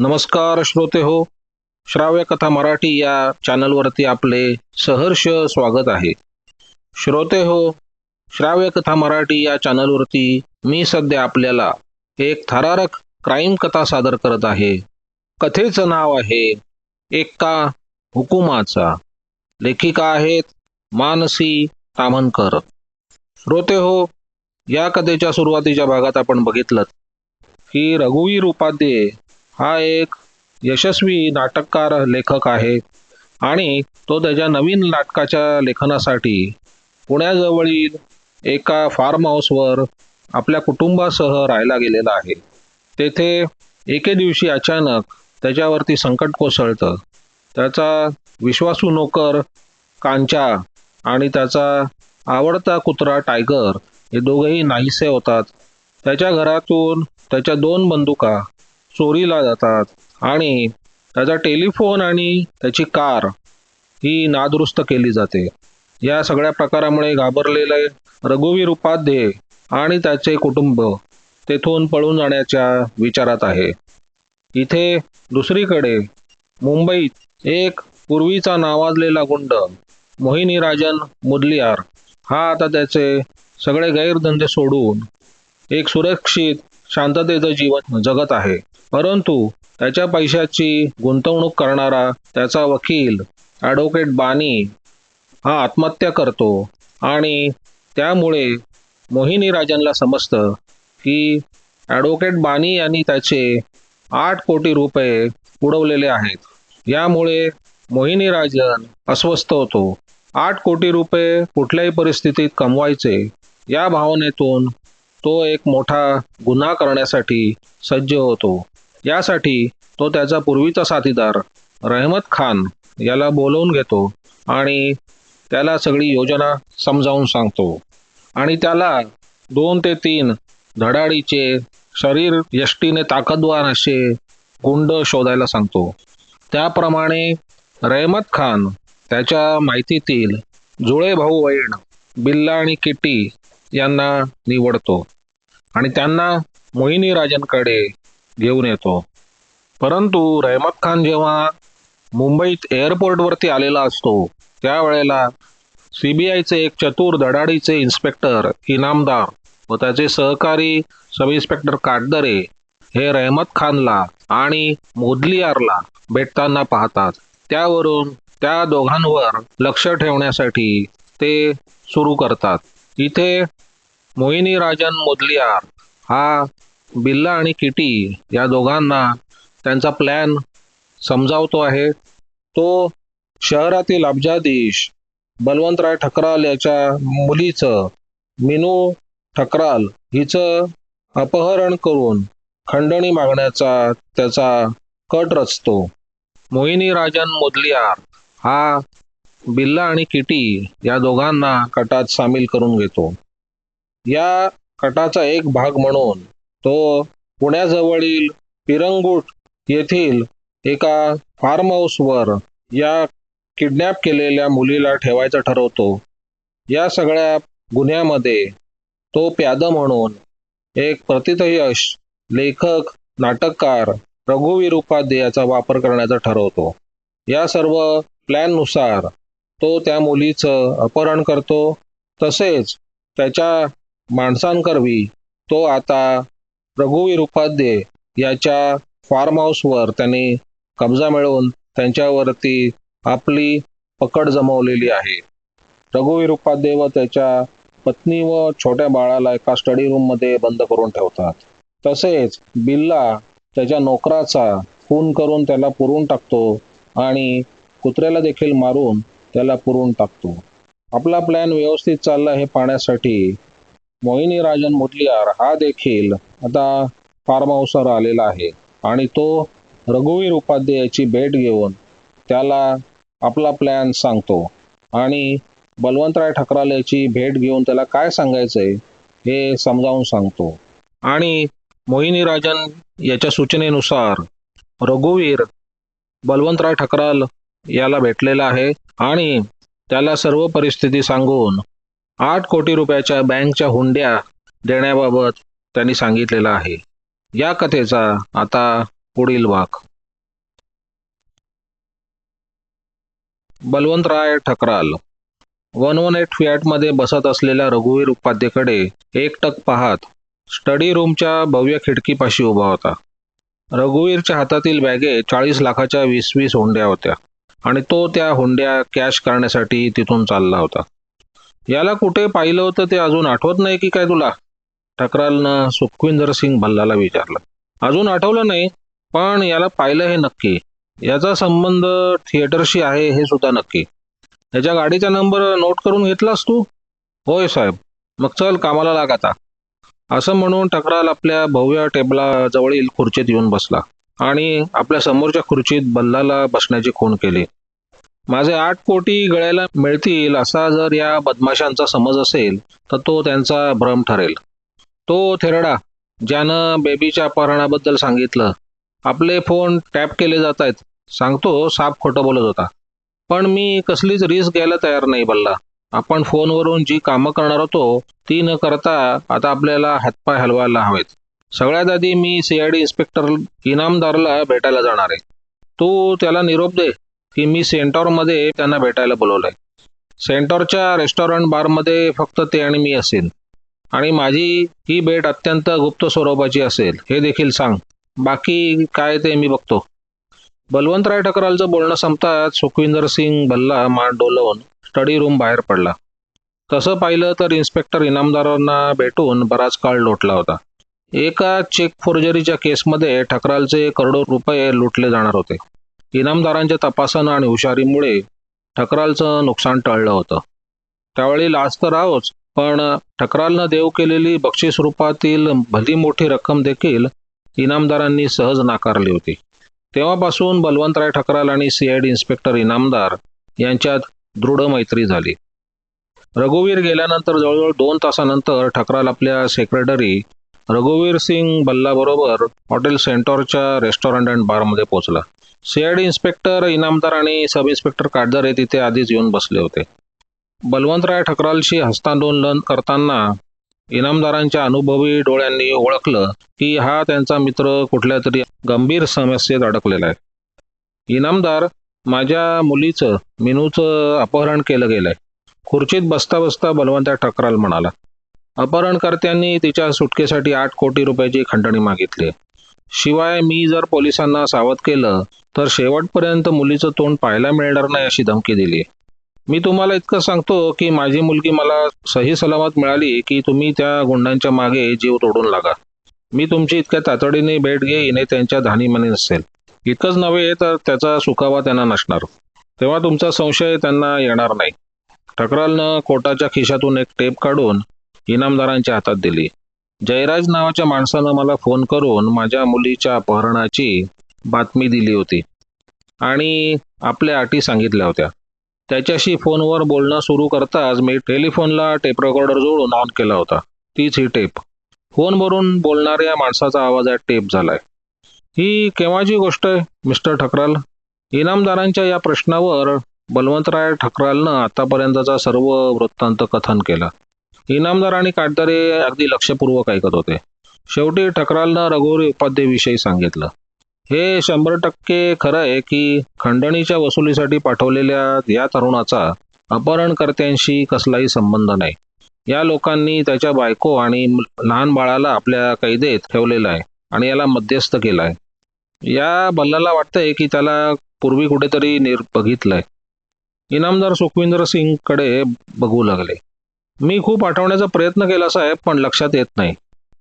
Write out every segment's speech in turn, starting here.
नमस्कार श्रोते हो. श्राव्य कथा मराठी या चॅनलवरती आपले सहर्ष स्वागत आहे. श्रोते हो श्राव्य कथा मराठी या चॅनलवरती मी सध्या आपल्याला एक थरारक क्राईम कथा सादर करत आहे. कथेचं नाव आहे एका हुकुमाचा. लेखिका आहेत मानसी तामनकर. श्रोते हो या कथेच्या सुरुवातीच्या भागात आपण बघितलं की रघुवीर उपाध्ये हा एक यशस्वी नाटककार लेखक आहे आणि तो त्याच्या नवीन नाटकाच्या लेखनासाठी पुण्याजवळील एका फार्म हाऊसवर आपल्या कुटुंबासह राहायला गेलेला आहे. तेथे एके दिवशी अचानक त्याच्यावरती संकट कोसळतं. त्याचा विश्वासू नोकर कांचा आणि त्याचा आवडता कुत्रा टायगर हे दोघेही नाहीसे होतात. त्याच्या घरातून त्याच्या दोन बंदुका चोरीला जातात. आणि त्याचा टेलिफोन आणि त्याची कार ही नादुरुस्त केली जाते. या सगळ्या प्रकारामुळे घाबरलेले रघुवीर उपाध्ये आणि त्याचे कुटुंब तेथून पळून जाण्याच्या विचारात आहे. इथे दुसरीकडे मुंबईत एक पूर्वीचा नावाजलेला गुंड मोहिनी राजन मुदलियार हा आता त्याचे सगळे गैरधंदे सोडून एक सुरक्षित शांततेचं जीवन जगत आहे. परंतु त्याच्या पैशाची गुंतवणूक करणारा त्याचा वकील ॲडव्होकेट बानी हा आत्महत्या करतो आणि त्यामुळे मोहिनी राजनला समजतं की ॲडव्होकेट बानी यांनी त्याचे आठ कोटी रुपये उडवलेले आहेत. यामुळे मोहिनी राजन अस्वस्थ होतो. आठ कोटी रुपये कुठल्याही परिस्थितीत कमवायचे या भावनेतून तो एक मोठा गुन्हा करण्यासाठी सज्ज होतो. यासाठी तो त्याचा पूर्वीचा साथीदार रहमत खान याला बोलवून घेतो आणि त्याला सगळी योजना समजावून सांगतो. आणि त्याला दोन ते तीन धडाडीचे शरीर यष्टीने ताकदवार असे गुंड शोधायला सांगतो. त्याप्रमाणे रहमत खान त्याच्या माहितीतील जुळे भाऊ वैण बिल्ला आणि किटी यांना निवडतो. आणि त्यांना मोहिनी राजांकडे घेऊन येतो. परंतु रहमत खान जेव्हा मुंबईत एअरपोर्टवरती आलेला असतो त्यावेळेला सी बी आयचे एक चतुर धडाडीचे इन्स्पेक्टर इनामदार व त्याचे सहकारी सब इन्स्पेक्टर काटदरे हे रहमत खानला आणि मोदलियारला भेटताना पाहतात. त्यावरून त्या दोघांवर लक्ष ठेवण्यासाठी ते सुरू करतात. इथे मोहिनी राजन मोदलियार हा बिल्ला आणि किटी या दोघांना त्यांचा प्लॅन समजावतो आहे. तो शहरातील अब्जाधीश बलवंतराय ठकराल याच्या मुलीचं मिनू ठकराल हिचं अपहरण करून खंडणी मागण्याचा त्याचा कट रचतो. मोहिनी राजन मोदलियार हा बिल्ला आणि किटी या दोघांना कटात सामील करून घेतो. या कटाचा एक भाग म्हणून तो पुण्याजवळील पिरंगुट येथील एका फार्म हाऊसवर या किडनॅप केलेल्या मुलीला ठेवायचं ठरवतो. या सगळ्या गुन्ह्यामध्ये तो प्याद म्हणून एक प्रतितयश लेखक नाटककार रघुवीर उपाध्येयाचा वापर करण्याचा ठरवतो. या सर्व प्लॅननुसार तो त्या मुलीचं अपहरण करतो. तसेच त्याच्या माणसांकरवी तो आता रघुवीर उपाध्ये याच्या फार्म हाऊसवर त्यांनी कब्जा मिळवून त्यांच्यावरती आपली पकड जमवलेली आहे. रघुवीर उपाध्ये व त्याच्या पत्नी व छोट्या बाळाला एका स्टडी रूममध्ये बंद करून ठेवतात. तसेच बिल्ला त्याच्या नोकराचा खून करून त्याला पुरून टाकतो आणि कुत्र्याला देखील मारून त्याला पुरवून टाकतो. आपला प्लॅन व्यवस्थित चालला हे पाहण्यासाठी मोहिनी राजन मुदलियार हा देखील आता फार्म हाऊसवर आलेला आहे. आणि तो रघुवीर उपाध्यायाची भेट घेऊन त्याला आपला प्लॅन सांगतो. आणि बलवंतराय ठकरालेची याची भेट घेऊन त्याला काय सांगायचंय हे समजावून सांगतो. आणि मोहिनी राजन याच्या सूचनेनुसार रघुवीर बलवंतराय ठकराल याला भेटलेला आहे आणि त्याला सर्व परिस्थिती सांगून आठ कोटी रुपयाच्या बँकच्या हुंड्या देण्याबाबत त्यांनी सांगितलेला आहे. या कथेचा आता पुढील वाक Balwantrai Thakral. One one eight फियाटमध्ये बसत असलेल्या रघुवीर उपाध्येकडे एकटक पाहत स्टडी रूमच्या भव्य खिडकीपाशी उभा होता. रघुवीरच्या हातातील बॅगे चाळीस लाखाच्या वीस वीस हुंड्या होत्या. आणि तो त्या हुंड्या कॅश करण्यासाठी तिथून चालला होता. याला कुठे पाहिलं होतं ते अजून आठवत नाही की काय तुला? ठकरालनं सुखविंदर सिंग भल्लाला विचारलं. अजून आठवलं नाही पण याला पाहिलं हे नक्की. याचा संबंध थिएटरशी आहे हे सुद्धा नक्की. याच्या गाडीचा नंबर नोट करून घेतलास तू? होय साहेब. मग चल कामाला लाग आता. असं म्हणून टकराल आपल्या भव्य टेबलाजवळील खुर्चीत येऊन बसला. आणि आपल्या समोरच्या खुर्चीत बल्लाला बसण्याची खूण केली. माझे आठ कोटी गळ्याला मिळतील असा जर या बदमाशांचा समज असेल तर तो त्यांचा भ्रम ठरेल. तो थेरडा ज्यानं बेबीच्या अपहरणाबद्दल सांगितलं. आपले फोन टॅप केले जात आहेत. सांगतो साप खोटं बोलत होता. पण मी कसलीच रिस्क घ्यायला तयार नाही बल्ला. आपण फोनवरून जी कामं करणार होतो ती न करता आता आपल्याला हातपाय हलवायला हवेत. सगळ्यात आधी मी सीआयडी इन्स्पेक्टर इनामदारला भेटायला जाणार आहे. तू त्याला निरोप दे की मी सेंटॉरमध्ये त्यांना भेटायला बोलवलंय. सेंटॉरच्या रेस्टॉरंट बारमध्ये फक्त ते आणि मी असेल. आणि माझी ही भेट अत्यंत गुप्त स्वरूपाची असेल हे देखील सांग. बाकी काय ते मी बघतो. बलवंतराय ठकरालचं बोलणं संपताच सुखविंदर सिंग भल्ला मान डोलवून स्टडी रूम बाहेर पडला. तसं पाहिलं तर इन्स्पेक्टर इनामदारांना भेटून बराच काळ लोटला होता. एका चेक फोर्जरीच्या केसमध्ये ठकरालचे करोडो रुपये लुटले जाणार होते. इनामदारांच्या तपासानं आणि हुशारीमुळे ठकरालचं नुकसान टळलं होतं. त्यावेळी लाच तर आहोच पण ठकरालनं देव केलेली बक्षीस रूपातील भली मोठी रक्कम देखील इनामदारांनी सहज नाकारली होती. तेव्हापासून बलवंतराय ठकराल आणि सीआयडी इन्स्पेक्टर इनामदार यांच्यात दृढ मैत्री झाली. रघुवीर गेल्यानंतर जवळजवळ दोन तासानंतर ठकराल आपल्या सेक्रेटरी रघुवीर सिंग बल्लाबरोबर हॉटेल सेंटॉरच्या रेस्टॉरंट अँड बारमध्ये पोहोचला. सीआयडी इन्स्पेक्टर इनामदार आणि सब इन्स्पेक्टर काटदरे तिथे आधीच येऊन बसले होते. बलवंतराय ठकरालशी हस्तांदोलन करताना इनामदारांच्या अनुभवी डोळ्यांनी ओळखलं की हा त्यांचा मित्र कुठल्या तरी गंभीर समस्येत अडकलेला आहे. इनामदार माझ्या मुलीचं मिनूचं अपहरण केलं गेलंय. खुर्चीत बसता बसता बलवंत ठकराल म्हणाला अपहरणकर्त्यांनी तिच्या सुटकेसाठी आठ कोटी रुपयाची खंडणी मागितली. शिवाय मी जर पोलिसांना सावध केलं तर शेवटपर्यंत मुलीचं तोंड पाहायला मिळणार नाही अशी धमकी दिली. मी तुम्हाला इतकं सांगतो की माझी मुलगी मला सही सलामत मिळाली की तुम्ही त्या गुंडांच्या मागे जीव तोडून लागा. मी तुमची इतक्या तातडीने भेट घेईन हे त्यांच्या धानीमने नसेल. इतकंच नव्हे तर त्याचा सुकावा त्यांना नसणार. तेव्हा तुमचा संशय त्यांना येणार नाही. ठकरालनं कोटाच्या खिशातून एक टेप काढून इनामदारांच्या हातात दिली. जयराज नावाच्या माणसानं मला फोन करून माझ्या मुलीच्या अपहरणाची बातमी दिली होती. आणि आपल्या अटी सांगितल्या होत्या. त्याच्याशी फोनवर बोलणं सुरू करताच मी टेलिफोनला टेप रेकॉर्डर जोडून ऑन केला होता. तीच ही टेप. फोनवरून बोलणाऱ्या माणसाचा आवाज आहे टेप झालाय. ही केव्हाची गोष्ट आहे मिस्टर ठकराल? इनामदारांच्या या प्रश्नावर बलवंतराय ठकरालनं आतापर्यंतचा सर्व वृत्तांत कथन केला. इनामदार आणि काटदारे अगदी लक्षपूर्वक ऐकत होते. शेवटी ठकरालनं रघुवरी उपाध्यायविषयी सांगितलं. हे शंभर टक्के खरं आहे की खंडणीच्या वसुलीसाठी पाठवलेल्या या तरुणाचा अपहरणकर्त्यांशी कसलाही संबंध नाही. या लोकांनी त्याच्या बायको आणि लहान बाळाला आपल्या कैदेत ठेवलेलं आहे आणि याला मध्यस्थ केलाय या बल्लाला वाटतंय की त्याला पूर्वी कुठेतरी निर बघितलंय. इनामदार सुखविंदर सिंगकडे बघू लागले. मी खूप आठवण्याचा प्रयत्न केला साहेब पण लक्षात येत नाही.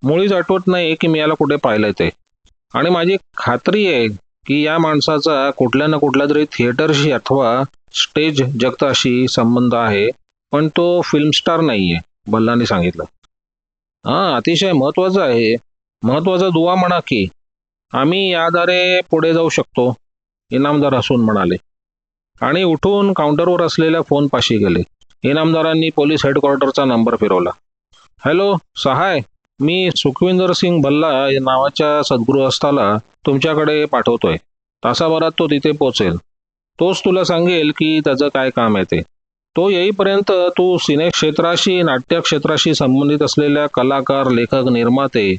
मुळीच आठवत नाही की मी याला कुठे पाहिलंय ते. आणि माझी खात्री आहे की या माणसाचा कुठल्या ना कुठल्या तरी थिएटरशी अथवा स्टेज जगताशी संबंध आहे पण तो फिल्म स्टार नाहीये बल्लाने सांगितलं. हां अतिशय महत्वाचं आहे. महत्त्वाचा दुवा म्हणा की आम्ही याद्वारे पुढे जाऊ शकतो इनामदार हसून म्हणाले. आणि उठून काउंटरवर असलेल्या फोनपाशी गेले. इनामदारांनी पोलीस हेडक्वार्टरचा नंबर फिरवला. हॅलो सहाय मी सुखविंदर सिंग भल्ला या नावाच्या सद्गृहस्थाला तुमच्याकडे पाठवतोय. तासाभरात तो तिथे पोचेल तोच तुला सांगेल की त्याचं काय काम आहे ते. तो येईपर्यंत तू सिने क्षेत्राशी नाट्य क्षेत्राशी संबंधित असलेल्या कलाकार लेखक निर्माते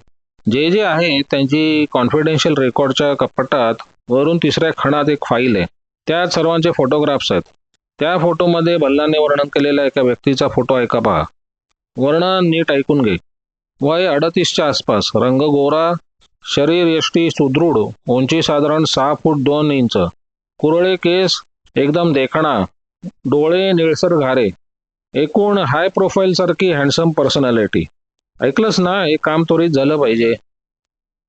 जे जे आहे त्यांची कॉन्फिडेन्शियल रेकॉर्डच्या कपाटात वरून तिसऱ्या खणात एक फाईल आहे. त्यात सर्वांचे फोटोग्राफ्स आहेत. त्या फोटोमध्ये भल्लाने वर्णन केलेल्या एका व्यक्तीचा फोटो ऐका पहा. वर्णन नीट ऐकून घे. वय अडतीसच्या आसपास. रंग गोरा. शरीर यष्टी सुदृढ. उंची साधारण सहा फूट दोन इंच. कुरळे केस एकदम देखणा. डोळे निळसर घारे. एकूण हाय प्रोफाईल सारखी हँडसम पर्सनॅलिटी ऐकलंस ना हे काम त्वरित झालं पाहिजे.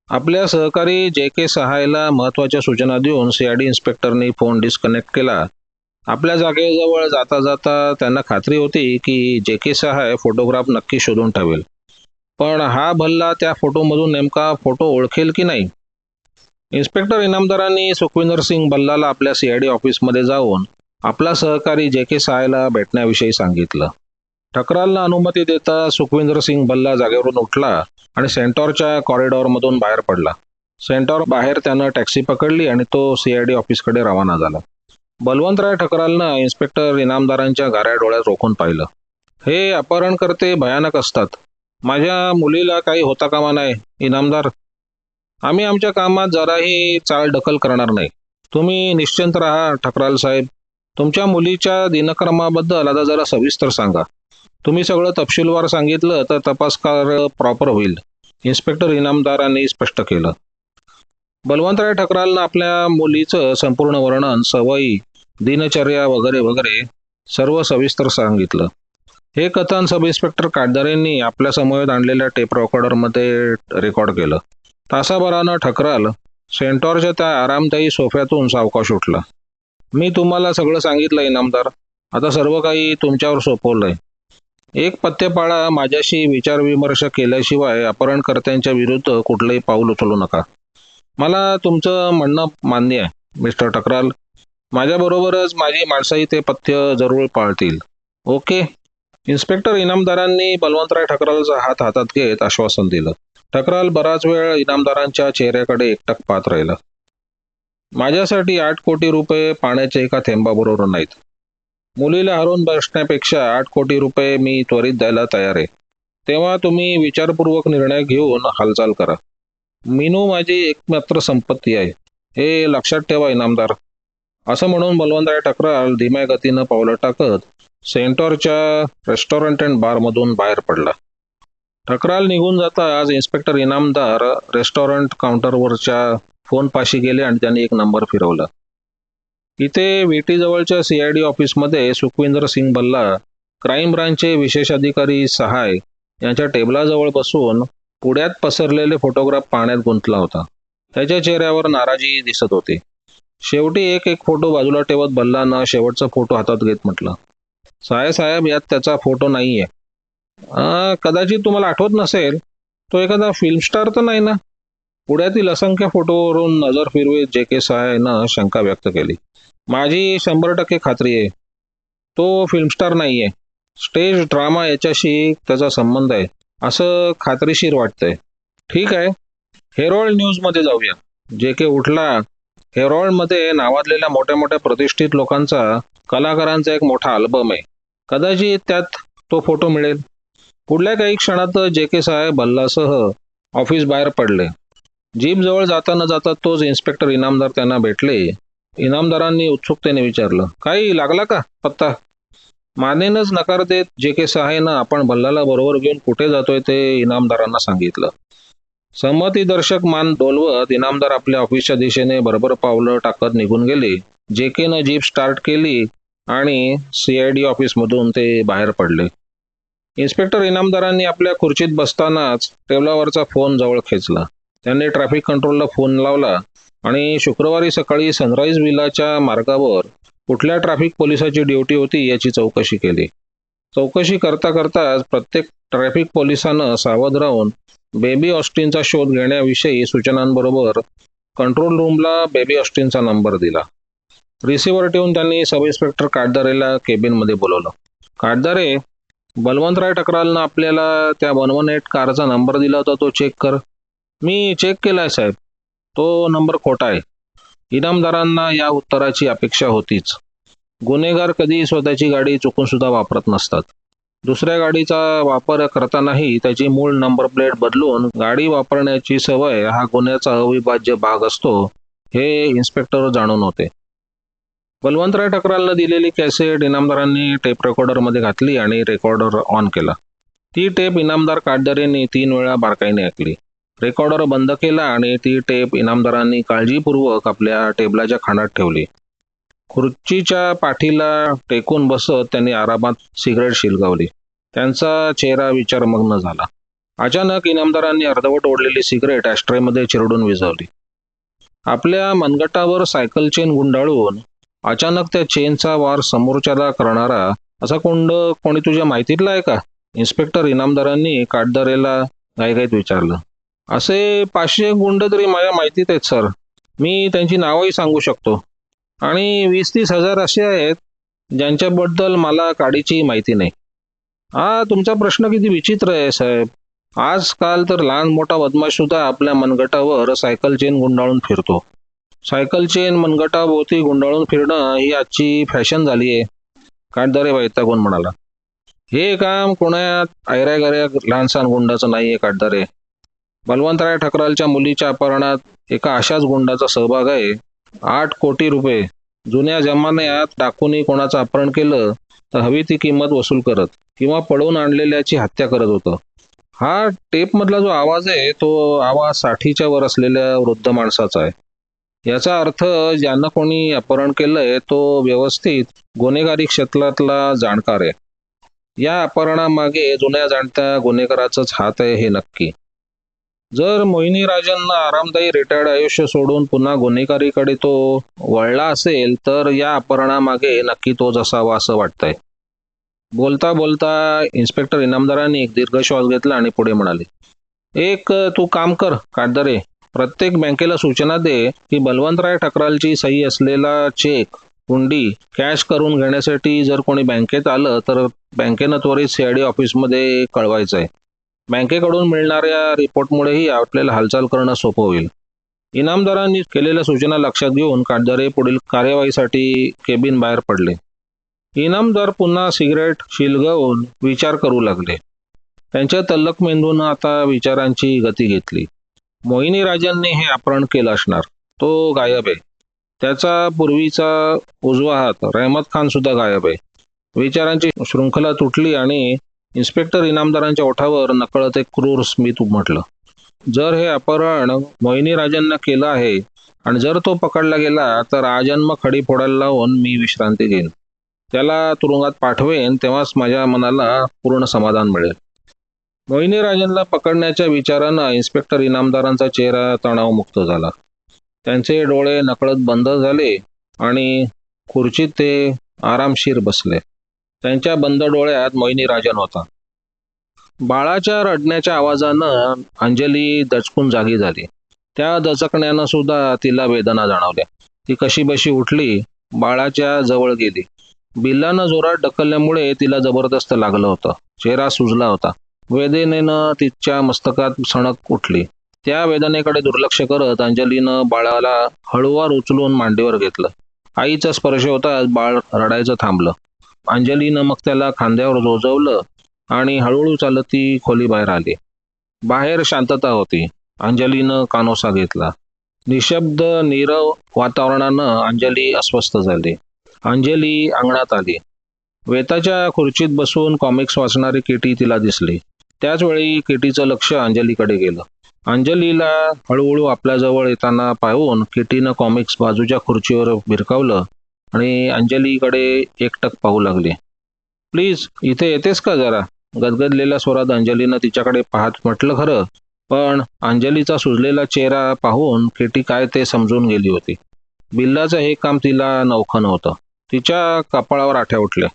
आपल्या सहकारी जे के सहायला महत्त्वाच्या सूचना देऊन सीआयडी इन्स्पेक्टरनी फोन डिस्कनेक्ट केला. आपल्या जागेजवळ जाता जाता त्यांना खात्री होती की जे के आहे फोटोग्राफ नक्की शोधून ठेवेल. पण हा भल्ला त्या फोटोमधून नेमका फोटो ओळखेल की नाही? इन्स्पेक्टर इनामदारांनी सुखविंदर सिंग बल्लाला आपल्या सीआयडी ऑफिसमध्ये जाऊन आपला सहकारी जे के सहायला भेटण्याविषयी सांगितलं. ठकरालला अनुमती देता सुखविंदर सिंग भल्ला जागेवरून उठला आणि सेंटॉरच्या कॉरिडॉरमधून बाहेर पडला. सेंटॉर बाहेर त्यानं टॅक्सी पकडली आणि तो सीआयडी ऑफिसकडे रवाना झाला. बलवंतराय ठकरालनं इन्स्पेक्टर इनामदारांच्या गाऱ्या डोळ्यात रोखून पाहिलं. हे अपहरणकर्ते भयानक असतात. माझ्या मुलीला काही होता कामा नाही इनामदार. आम्ही आमच्या कामात जराही चाल ढकल करणार नाही. तुम्ही निश्चिंत राहा ठकराल साहेब. तुमच्या मुलीच्या दिनक्रमाबद्दल आता जरा सविस्तर सांगा. तुम्ही सगळं तपशीलवार सांगितलं तर तपासकार प्रॉपर होईल इन्स्पेक्टर इनामदारांनी स्पष्ट केलं. बलवंतराय ठकरालनं आपल्या मुलीचं संपूर्ण वर्णन सवयी दिनचर्या वगैरे वगैरे सर्व सविस्तर सांगितलं. हे कथन सब इन्स्पेक्टर काटदारेंनी आपल्यासमोर आणलेल्या टेप रेकॉर्डरमध्ये रेकॉर्ड केलं. तासाभरानं ठकराल सेंटॉरच्या त्या आरामदायी सोफ्यातून सावकाश उठला. मी तुम्हाला सगळं सांगितलं इनामदार. आता सर्व काही तुमच्यावर सोपवलंय. एक पत्तेपाळा माझ्याशी विचारविमर्श केल्याशिवाय अपहरणकर्त्यांच्या विरुद्ध कुठलंही पाऊल उचलू नका. मला तुमचं म्हणणं मान्य आहे मिस्टर टकराल. माझ्याबरोबरच माझी माणसंही ते पथ्य जरूर पाळतील. ओके. इन्स्पेक्टर इनामदारांनी बलवंतराय ठकरालचा हात हातात घेत आश्वासन दिलं. ठकराल बराच वेळ इनामदारांच्या चेहऱ्याकडे एकटक पाहत राहिलं. माझ्यासाठी आठ कोटी रुपये पाण्याच्या एका थेंबाबरोबर नाहीत. मुलीला हरवून बसण्यापेक्षा आठ कोटी रुपये मी त्वरित द्यायला तयार आहे. तेव्हा तुम्ही विचारपूर्वक निर्णय घेऊन हालचाल करा. मीनू माझी एकमात्र संपत्ती आहे. हे लक्षात ठेवा इनामदार. असं म्हणून बलवंतराय टकराल धीम्या गतीनं पावलं टाकत सेंटॉरच्या रेस्टॉरंट अँड बारमधून बाहेर पडला. टकराल निघून जाता आज इन्स्पेक्टर इनामदार रेस्टॉरंट काउंटरवरच्या फोनपाशी गेले आणि त्यांनी एक नंबर फिरवला. इथे विटी जवळच्या सीआयडी ऑफिसमध्ये सुखविंदर सिंग बल्ला क्राईम ब्रांचचे विशेष अधिकारी सहाय यांच्या टेबलाजवळ बसून पुढ्यात पसरलेले फोटोग्राफ पाण्यात गुंतला होता. त्याच्या चेहऱ्यावर नाराजी दिसत होती. शेवटी एक एक फोटो बाजूला ठेवत बल्लांना शेवटचा फोटो हातात घेत म्हटलं. साहेब साहेब यात त्याचा फोटो नाहीये. कदाचित तुम्हाला आठवत नसेल तो एखादा फिल्म स्टार तर नाही ना? पुण्यातील असंख्य फोटोवरून नजर फिरवीत जे के सायनं शंका व्यक्त केली. माझी शंभर टक्के खात्री आहे तो फिल्म स्टार नाहीये. स्टेज ड्रामा याच्याशी त्याचा संबंध आहे असं खात्रीशीर वाटतंय. ठीक आहे हेरोल्ड न्यूजमध्ये जाऊया. जे के उठला हेरॉल्डमध्ये नावाजलेल्या मोठ्या मोठ्या प्रतिष्ठित लोकांचा कलाकारांचा एक मोठा अल्बम आहे. कदाचित त्यात तो फोटो मिळेल. पुढल्या काही क्षणात जे के साहेब भल्लासह ऑफिस बाहेर पडले. जीप जवळ जाता न जाता तोच इन्स्पेक्टर इनामदार त्यांना भेटले. इनामदारांनी उत्सुकतेने विचारलं काही लागला का पत्ता? मानेनच नकार देत जे के सहाय्यानं आपण भल्लाला बरोबर घेऊन कुठे जातोय ते इनामदारांना सांगितलं. संमतीदर्शक मान डोलवत इनामदार आपल्या ऑफिसच्या दिशेने भरभर पावलं टाकत निघून गेले. जे केनं जीप स्टार्ट केली आणि सीआयडी ऑफिसमधून ते बाहेर पडले. इन्स्पेक्टर इनामदारांनी आपल्या खुर्चीत बसतानाच टेबलावरचा फोन जवळ खेचला. त्यांनी ट्रॅफिक कंट्रोलला फोन लावला आणि शुक्रवारी सकाळी सनराईज विलाच्या मार्गावर कुठल्या ट्रॅफिक पोलिसाची ड्युटी होती याची चौकशी केली. चौकशी करता करताच प्रत्येक ट्रॅफिक पोलिसानं सावध राहून बेबी ऑस्टिनचा शोध घेण्याविषयी सूचनांबरोबर कंट्रोल रूमला बेबी ऑस्टिनचा नंबर दिला. रिसिव्हर ठेवून त्यांनी सब इन्स्पेक्टर काटदारेला केबिनमध्ये बोलवलं. काटदारे बलवंतराय टकरालनं आपल्याला त्या वन वन एट कारचा नंबर दिला होता तो चेक कर. मी चेक केलाय साहेब. तो नंबर खोटा आहे. इनामदारांना या उत्तराची अपेक्षा होतीच. गुन्हेगार कधी स्वतःची गाडी चुकून सुद्धा वापरत नसतात. दुसऱ्या गाडीचा वापर करतानाही त्याची मूळ नंबर प्लेट बदलून गाडी वापरण्याची सवय हा गुन्ह्याचा अविभाज्य भाग असतो हे इन्स्पेक्टर जाणून होते. बलवंतराय टकरालला दिलेली कॅसेट इनामदारांनी टेप रेकॉर्डरमध्ये घातली आणि रेकॉर्डर ऑन केला. ती टेप इनामदार काटदरेने तीन वेळा बारकाईने ऐकली. रेकॉर्डर बंद केला आणि ती टेप इनामदारांनी काळजीपूर्वक आपल्या टेबलाच्या खांडात ठेवली. खुर्चीच्या पाठीला टेकून बसत त्यांनी आरामात सिगरेट शिलगावली. त्यांचा चेहरा विचारमग्न झाला. अचानक इनामदारांनी अर्धवट ओढलेली सिगरेट ॲस्ट्रेमध्ये चिरडून विझवली. आपल्या मनगटावर सायकल चेन गुंडाळून अचानक त्या चेनचा वार समोरच्याला करणारा असा कोंड कोणी तुझ्या माहितीतला आहे का? इन्स्पेक्टर इनामदारांनी काटदरेला घाईघाईत विचारलं. असे पाचशे गुंड तरी माझ्या माहितीत आहेत सर. मी त्यांची नावही सांगू शकतो. आणि वीस तीस हजार असे आहेत ज्यांच्याबद्दल मला काडीची माहिती नाही. हा तुमचा प्रश्न किती विचित्र आहे साहेब. आजकाल तर लहान मोठा बदमाश सुद्धा आपल्या मनगटावर सायकल चेन गुंडाळून फिरतो. सायकल चेन मनगटाभोवती गुंडाळून फिरणं ही आजची फॅशन झाली आहे काटदरे वैतागून म्हणाला? हे काम कोणात ऐऱ्या गऱ्या लहानसहान गुंडाचं नाही आहे काटदारे बलवंतराय ठकरालच्या मुलीच्या अपहरणात एका अशाच गुंडाचा सहभाग आहे आठ कोटी रुपये. जुन्या जमान्यात टाकूनी कोणाचं अपहरण केलं तर हवी ती किंमत वसूल करत किंवा पळवून आणलेल्याची हत्या करत होतं. हा टेप मधला जो आवाज आहे तो आवाज साठीच्या वर असलेल्या वृद्ध माणसाचा आहे. याचा अर्थ ज्यांना कोणी अपहरण केलंय तो व्यवस्थित गुन्हेगारी क्षेत्रातला जाणकार आहे. या अपहरणामागे जुन्या जाणत्या गुन्हेगाराचाच हात आहे हे नक्की. जर मोहिनी राजांना आरामदायी रिटायर्ड आयुष्य सोडून पुन्हा गुन्हेगारीकडे तो वळला असेल तर या अपहरणामागे नक्की तोच असावा असं वाटतंय. बोलता बोलता इन्स्पेक्टर इनामदारांनी एक दीर्घ श्वास घेतला आणि पुढे म्हणाले एक तू काम कर काटदरे. प्रत्येक बँकेला सूचना दे की बलवंतराय ठकरालची सही असलेला चेक हुंडी कॅश करून घेण्यासाठी जर कोणी बँकेत आलं तर बँकेनं त्वरित सीआयडी ऑफिसमध्ये कळवायचं आहे बँकेकडून मिळणाऱ्या रिपोर्टमुळेही आपल्याला हालचाल करणं सोपं होईल. इनामदारांनी केलेल्या सूचना लक्षात घेऊन काटदारे पुढील कार्यवाहीसाठी केबिन बाहेर पडले. इनामदार पुन्हा सिगरेट शिलगवून विचार करू लागले. त्यांच्या तल्लक मेंदून आता विचारांची गती घेतली. मोहिनी राजांनी हे अपहरण केलं असणार. तो गायब आहे. त्याचा पूर्वीचा उजवा हात रहमत खान सुद्धा गायब आहे. विचारांची शृंखला तुटली आणि इन्स्पेक्टर इनामदारांच्या ओठावर नकळत एक क्रूर स्मित उमटलं. जर हे अपहरण मोहिनी राजांना केलं आहे आणि जर तो पकडला गेला तर आजन्म खडी फोडायला लावून मी विश्रांती घेईन. त्याला तुरुंगात पाठवेन तेव्हाच माझ्या मनाला पूर्ण समाधान मिळेल. मोहिनी राजांना पकडण्याच्या विचारानं इन्स्पेक्टर इनामदारांचा चेहरा तणावमुक्त झाला. त्यांचे डोळे नकळत बंद झाले आणि खुर्चीत ते आरामशीर बसले. त्यांच्या बंद डोळ्यात मोहिनी राजन होता. बाळाच्या रडण्याच्या आवाजानं अंजली दचकून जागी झाली. त्या दचकण्यानं सुद्धा तिला वेदना जाणवल्या. ती कशी बशी उठली बाळाच्या जवळ गेली. बिल्लानं जोरात ढकलल्यामुळे तिला जबरदस्त लागलं होतं. चेहरा सुजला होता. वेदनेनं तिच्या मस्तकात सणक उठली त्या वेदनेकडे दुर्लक्ष करत अंजलीनं बाळाला हळूवार उचलून मांडीवर घेतलं. आईचा स्पर्श होताच बाळ रडायचं थांबलं. अंजलीनं मग त्याला खांद्यावर रोजवलं आणि हळूहळू चालत ती खोली बाहेर आली. बाहेर शांतता होती. अंजलीनं कानोसा घेतला. निशब्द नीरव वातावरणानं अंजली अस्वस्थ झाली. अंजली अंगणात आली. वेताच्या खुर्चीत बसून कॉमिक्स वाचणारी किटी तिला दिसली. त्याचवेळी केटीचं किटीचं लक्ष अंजलीकडे गेलं. अंजलीला हळूहळू आपल्याजवळ येताना पाहून किटीनं कॉमिक्स बाजूच्या खुर्चीवर भिरकावलं. आणि अंजलीकडे एकटक पाहू लागली. प्लीज इथे येतेस का जरा गदगदलेल्या स्वरात अंजलीनं तिच्याकडे पाहत म्हटलं खरं पण अंजलीचा सुजलेला चेहरा पाहून केटी काय ते समजून गेली होती. बिल्लाचं हे काम तिला नौखं नव्हतं. तिच्या कपाळावर आठ्या उठल्या.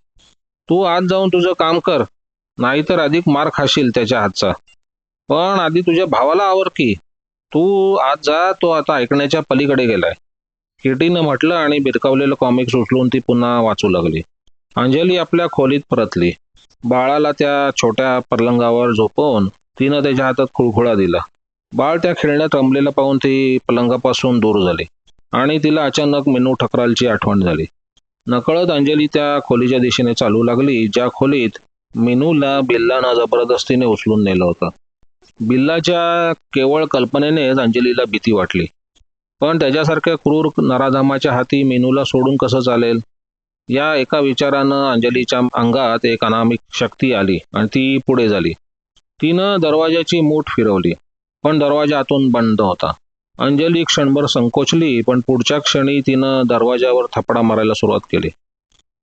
तू आज जाऊन तुझं काम कर. नाहीतर अधिक मार खाशील त्याच्या हातचा. पण आधी तुझ्या भावाला आवर की. तू आज जा तो आता ऐकण्याच्या पलीकडे गेलाय. किटीनं म्हटलं आणि बिरकावलेलं कॉमिक्स उचलून ती पुन्हा वाचू लागली. अंजली आपल्या खोलीत परतली. बाळाला त्या छोट्या पलंगावर झोपवून तिनं त्याच्या हातात खुळखुळा दिला. बाळ त्या खेळण्यात रमलेलं पाहून ती पलंगापासून दूर झाली आणि तिला अचानक मेनू ठकरालची आठवण झाली. नकळत अंजली त्या खोलीच्या दिशेने चालू लागली ज्या खोलीत मेनूला बिल्लानं जबरदस्तीने उचलून नेलं होतं. बिल्लाच्या केवळ कल्पनेनेच अंजलीला भीती वाटली. पण त्याच्यासारख्या क्रूर नराधामाच्या हाती मेनूला सोडून कसं चालेल? या एका विचारानं अंजलीच्या अंगात एक अनामिक शक्ती आली आणि ती पुढे झाली. तिनं दरवाजाची मूठ फिरवली पण दरवाजा आतून बंद होता. अंजली क्षणभर संकोचली पण पुढच्या क्षणी तिनं दरवाजावर थपडा मारायला सुरुवात केली.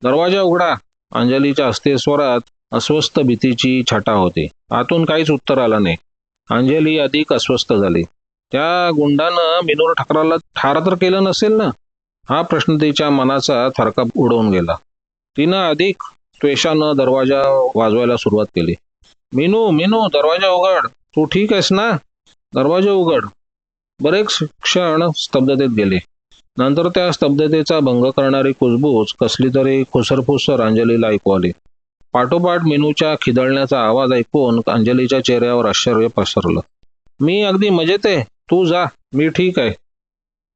दरवाजा उघडा. अंजलीच्या अस्थिस्वरात अस्वस्थ भीतीची छटा होती. आतून काहीच उत्तर आलं नाही. अंजली अधिक अस्वस्थ झाली. त्या गुंडानं मिनोर ठाकराला ठार तर केलं नसेल ना? हा प्रश्न तिच्या मनाचा थरकाप उडवून गेला. तिनं अधिक त्वेषानं दरवाजा वाजवायला सुरुवात केली. मिनू मिनू दरवाजा उघड. तू ठीक आहेस ना? दरवाजा उघड. बरेच क्षण स्तब्धतेत गेले. नंतर त्या स्तब्धतेचा भंग करणारी कुजबूज कसली तरी खुसरफुसर अंजलीला ऐकू आली. पाठोपाठ मेनूच्या खिदळण्याचा आवाज ऐकून अंजलीच्या चेहऱ्यावर आश्चर्य पसरलं. मी अगदी मजेत आहे. तू जा मी ठीक आहे.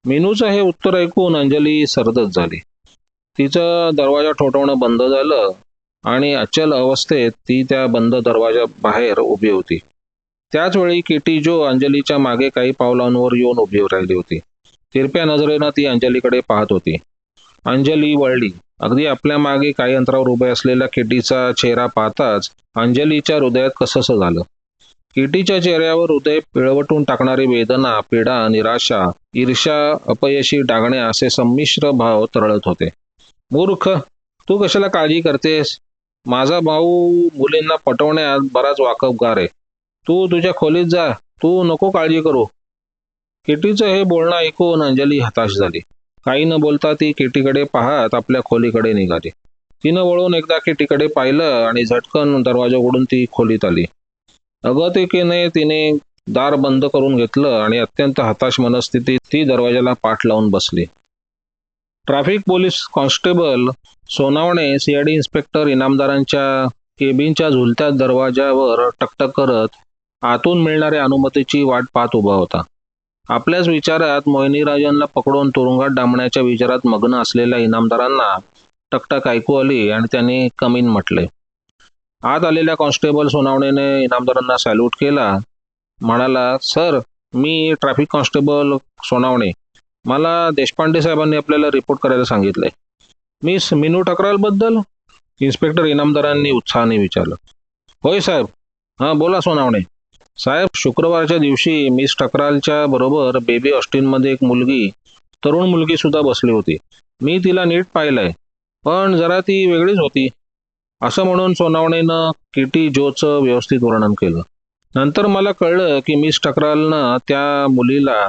मेनूचं हे उत्तर ऐकून अंजली सरदच झाली. तिचं दरवाजा ठोठवणं बंद झालं आणि अचल अवस्थेत ती त्या बंद दरवाजा बाहेर उभी होती. त्याच वेळी किटी जो अंजलीच्या मागे काही पावलांवर येऊन उभी राहिली होती. तिरप्या नजरेनं ती अंजलीकडे पाहत होती. अंजली वळली. अगदी आपल्या मागे काही अंतरावर उभे असलेल्या किटीचा चेहरा पाहताच अंजलीच्या हृदयात कसंसं झालं. किटीच्या चेहऱ्यावर हृदय पिळवटून टाकणारी वेदना पीडा निराशा ईर्ष्या अपयशी डागणे असे संमिश्र भाव तरळत होते. मूर्ख तू कशाला काळजी करतेस? माझा भाऊ मुलींना पटवण्यात बराच वाकबगार आहे. तू तुझ्या खोलीत जा तू नको काळजी करू. किटीचं हे बोलणं ऐकून अंजली हताश झाली. काही न बोलता ती किटीकडे पाहत आपल्या खोलीकडे निघाली. तिनं वळून एकदा किटीकडे पाहिलं आणि झटकन दरवाजा उघडून ती खोलीत आली. अगं देखीने तिने दार बंद करून घेतलं आणि अत्यंत हताश मनस्थितीत ती दरवाजाला पाठ लावून बसली. Traffic police constable Sonawane CID inspector इनामदारांच्या केबिनच्या झुलत्या दरवाजावर टकटक करत आतून मिळणाऱ्या अनुमतीची वाट पाहत उभा होता. आपल्याच विचारात मोहिनीराजांना पकडून तुरुंगात डांबण्याच्या विचारात मग्न असलेल्या इनामदारांना टकटक ऐकू आली आणि त्यांनी कमीन म्हटले आत आलेल्या कॉन्स्टेबल सोनावणेने इनामदारांना सॅल्यूट केला. म्हणाला सर मी ट्रॅफिक कॉन्स्टेबल सोनावणे. मला देशपांडे साहेबांनी आपल्याला रिपोर्ट करायला सांगितलंय. मिस मिनू टकरालबद्दल इन्स्पेक्टर इनामदारांनी उत्साहाने विचारलं. होय साहेब. हां बोला सोनावणे. साहेब शुक्रवारच्या दिवशी मिस टकरालच्या बरोबर बेबी ऑस्टिनमध्ये एक मुलगी तरुण मुलगी सुद्धा बसली होती. मी तिला नीट पाहिलंय. पण जरा ती वेगळीच होती. असं म्हणून सोनावणेनं किटी जोचं व्यवस्थित वर्णन केलं. नंतर मला कळलं की मिस टकरालनं त्या मुलीला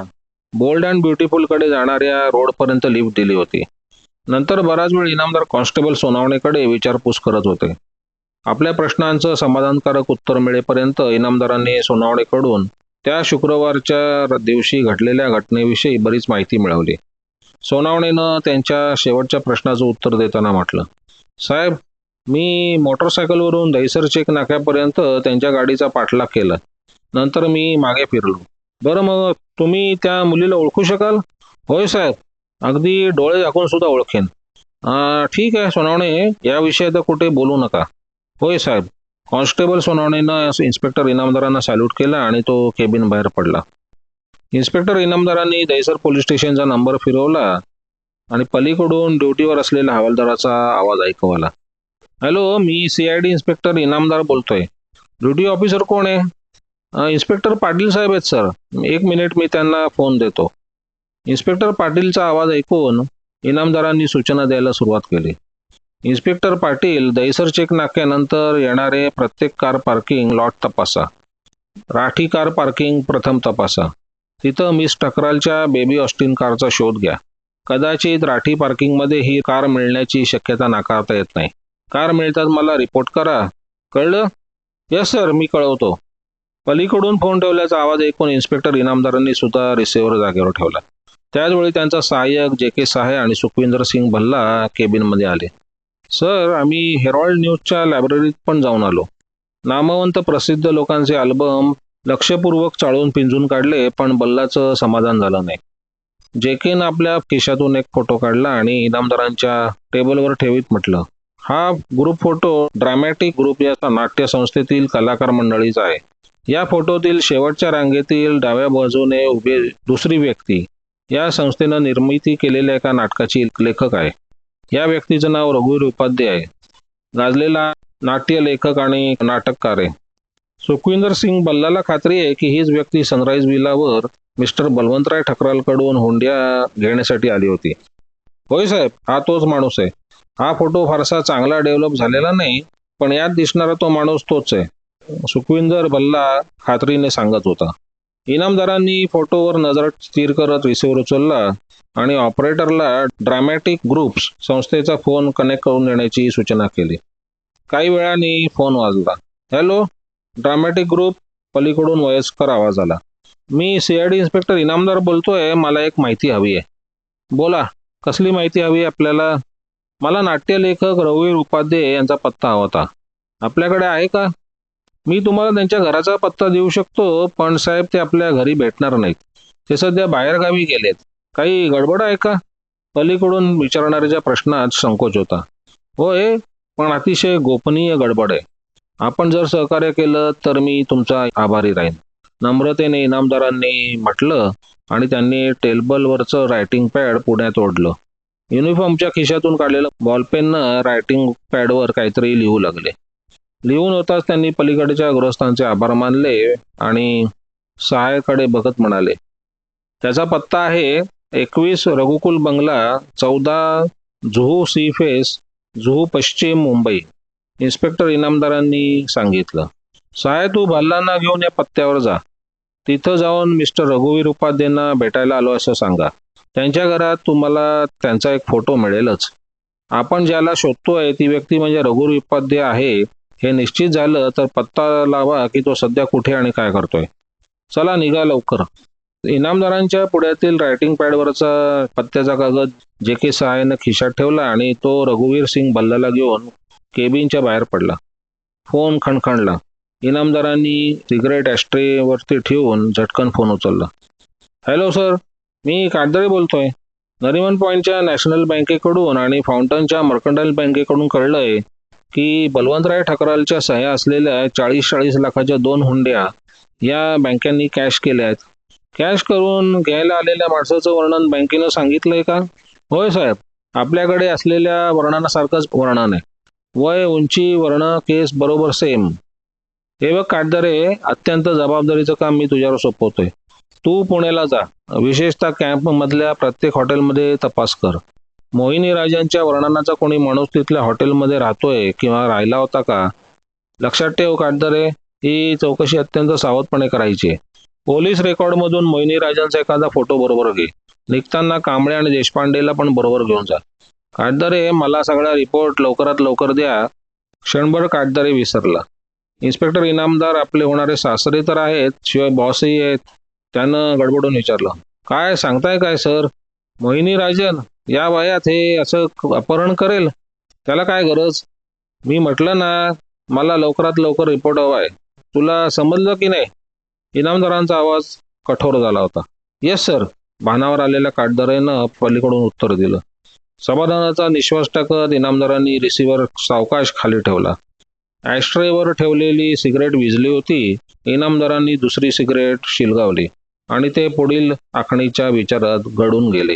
बोल्ड अँड ब्युटिफुलकडे जाणाऱ्या रोडपर्यंत लिफ्ट दिली होती. नंतर बराच वेळ इनामदार कॉन्स्टेबल सोनावणेकडे विचारपूस करत होते. आपल्या प्रश्नांचं समाधानकारक उत्तर मिळेपर्यंत इनामदारांनी सोनावणेकडून त्या शुक्रवारच्या दिवशी घडलेल्या घटनेविषयी बरीच माहिती मिळवली. सोनावणेनं त्यांच्या शेवटच्या प्रश्नाचं उत्तर देताना म्हटलं साहेब मी मोटरसायकलवरून दहिसर चेक नाक्यापर्यंत त्यांच्या गाडीचा पाठलाग केला. नंतर मी मागे फिरलो. बरं मग तुम्ही त्या मुलीला ओळखू शकाल? होय साहेब अगदी डोळे दाखवून सुद्धा ओळखेन. ठीक आहे सोनावणे या विषयात कुठे बोलू नका. होय साहेब कॉन्स्टेबल सोनावणेनं इन्स्पेक्टर इनामदारांना सॅल्यूट केला आणि तो केबिन बाहेर पडला. इन्स्पेक्टर इनामदारांनी दहिसर पोलीस स्टेशनचा नंबर फिरवला आणि पलीकडून ड्युटीवर असलेल्या हवालदाराचा आवाज ऐकू आला. Hello me C I D inspector Inamdar बोलतोय. ड्युटी ऑफिसर कोण आहे? इन्स्पेक्टर पाटील साहेब आहेत सर एक मिनिट मी त्यांना फोन देतो. इन्स्पेक्टर पाटीलचा आवाज ऐकून इनामदारांनी सूचना द्यायला सुरुवात केली. इन्स्पेक्टर पाटील दहिसर चेक नाक्यानंतर येणारे प्रत्येक कार पार्किंग लॉट तपासा. राठी कार पार्किंग प्रथम तपासा. तिथं मिस टकरालच्या बेबी ऑस्टिन कारचा शोध घ्या. कदाचित राठी पार्किंगमध्ये ही कार मिळण्याची शक्यता नाकारता येत नाही. कार मिळतात मला रिपोर्ट करा. कळलं? यस सर मी कळवतो. पलीकडून फोन ठेवल्याचा आवाज ऐकून इन्स्पेक्टर इनामदारांनी सुद्धा रिसिव्हर जागेवर ठेवला. त्याच वेळी त्यांचा सहाय्यक जे के सहाय आणि सुखविंदर सिंग भल्ला केबिनमध्ये आले. सर आम्ही हेरॉल्ड न्यूजच्या लायब्ररीत पण जाऊन आलो. नामवंत प्रसिद्ध लोकांचे अल्बम लक्षपूर्वक चाळून पिंजून काढले पण बल्लाचं समाधान झालं नाही. जेकेनं आपल्या खिशातून एक फोटो काढला आणि इनामदारांच्या टेबलवर ठेवीत म्हटलं हा ग्रुप फोटो ड्रामॅटिक ग्रुप या नाट्य संस्थेतील कलाकार मंडळीचा आहे. या फोटोतील शेवटच्या रांगेतील डाव्या बाजूने उभे दुसरी व्यक्ती या संस्थेनं निर्मिती केलेल्या एका नाटकाची लेखक आहे. या व्यक्तीचं नाव रघुवीर उपाध्याय आहे. गाजलेला नाट्य लेखक आणि नाटककार आहे. सुखविंदर सिंग बल्लाला खात्री आहे की हीच व्यक्ती सनराईज विलावर मिस्टर बलवंतराय ठकरालकडून हुंड्या घेण्यासाठी आली होती. होय साहेब हा तोच माणूस आहे. हा फोटो फारसा चांगला डेव्हलप झालेला नाही पण यात दिसणारा तो माणूस तोच आहे. सुखविंदर भल्ला खात्रीने सांगत होता. इनामदारांनी फोटोवर नजर स्थिर करत रिसिव्हर उचलला आणि ऑपरेटरला ड्रामॅटिक ग्रुप्स संस्थेचा फोन कनेक्ट करून देण्याची सूचना केली. काही वेळाने फोन वाजला. हॅलो ड्रामॅटिक ग्रुप पलीकडून वयस्कर आवाज आला. मी C I D inspector Inamdar बोलतोय मला एक माहिती हवी आहे. बोला कसली माहिती हवी आहे आपल्याला? मला नाट्यलेखक रघुवीर उपाध्याय यांचा पत्ता हवा होता. आपल्याकडे आहे का? मी तुम्हाला त्यांच्या घराचा पत्ता देऊ शकतो पण साहेब ते आपल्या घरी भेटणार नाहीत. ते सध्या बाहेरगावी गेलेत. काही गडबड आहे का? पलीकडून विचारणाऱ्याच्या प्रश्नात संकोच होता. होय पण अतिशय गोपनीय गडबड आहे. आपण जर सहकार्य केलं तर मी तुमचा आभारी राहीन. नम्रतेने इनामदारांनी म्हटलं आणि त्यांनी टेबलवरचं रायटिंग पॅड पुण्यात ओढलं. युनिफॉर्मच्या खिशातून काढलेलं बॉलपेननं रायटिंग पॅडवर काहीतरी लिहू लागले. लिहून होताच त्यांनी पलीकडच्या गृहस्थांचे आभार मानले आणि सहायकडे बघत म्हणाले त्याचा पत्ता आहे एकवीस रघुकुल बंगला चौदा जुहू सी फेस जुहू पश्चिम मुंबई. इन्स्पेक्टर इनामदारांनी सांगितलं सहाय तू भल्लांना घेऊन या पत्त्यावर जा. तिथं जाऊन मिस्टर रघुवीर उपाध्येंना भेटायला आलो असं सांगा. त्यांच्या घरात तुम्हाला त्यांचा एक फोटो मिळेलच. आपण ज्याला शोधतोय ती व्यक्ती म्हणजे रघुर उपाध्याय आहे. हे निश्चित झालं तर पत्ता लावा की तो सध्या कुठे आणि काय करतोय. चला निघा लवकर. इनामदारांच्या पुढ्यातील रायटिंग पॅडवरचा पत्त्याचा कागद जे के सहायनं खिशात ठेवला आणि तो रघुवीर सिंग बल्लाला घेऊन केबिनच्या बाहेर पडला. फोन खणखणला. इनामदारांनी सिगरेट ॲस्ट्रेवरती ठेवून झटकन फोन उचलला. हॅलो सर मी काटदरे बोलतोय. नरिमन पॉईंटच्या नॅशनल बँकेकडून आणि फाउंटनच्या मर्कंटाईल बँकेकडून कळलंय की बलवंतराय ठकरालच्या सह्या असलेल्या चाळीस चाळीस लाखाच्या दोन हुंड्या या बँकांनी कॅश केल्या आहेत. कॅश करून घ्यायला आलेल्या माणसाचं वर्णन बँकेनं सांगितलंय का? होय साहेब आपल्याकडे असलेल्या वर्णनासारखंच वर्णन आहे. वय उंची वर्ण केस बरोबर सेम हे बघ काटदरे अत्यंत जबाबदारीचं काम मी तुझ्यावर सोपवतोय. तू पुण्याला जा. विशेषतः कॅम्प मधल्या प्रत्येक हॉटेलमध्ये तपास कर. मोहिनी राजांच्या वर्णनाचा कोणी माणूस तिथल्या हॉटेलमध्ये राहतोय किंवा राहिला होता का? लक्षात ठेव काटदरे. ही चौकशी अत्यंत सावधपणे करायची. पोलीस रेकॉर्डमधून मोहिनी राजांचा एखादा फोटो बरोबर घे. निघताना कांबळे आणि देशपांडेला पण बरोबर घेऊन जा. काटदरे मला सगळा रिपोर्ट लवकरात लवकर द्या. क्षणभर काटदरे विसरला. इन्स्पेक्टर इनामदार आपले होणारे सासरे तर आहेत शिवाय बॉसही आहेत. त्यानं गडबडून विचारलं काय सांगताय काय सर? मोहिनी राजन या वयात हे असं अपहरण करेल? त्याला काय गरज? मी म्हटलं ना मला लवकरात लवकर रिपोर्ट हवा आहे. तुला समजलं की नाही? इनामदारांचा आवाज कठोर झाला होता. येस सर भानावर आलेल्या काटदरेनं पलीकडून उत्तर दिलं. समाधानाचा निश्वास टाकत इनामदारांनी रिसिव्हर सावकाश खाली ठेवला. ॲस्ट्रेवर ठेवलेली सिगरेट विजली होती. इनामदारांनी दुसरी सिगरेट शिलगावली. आणि ते पुढील आखणीच्या विचारात घडून गेले.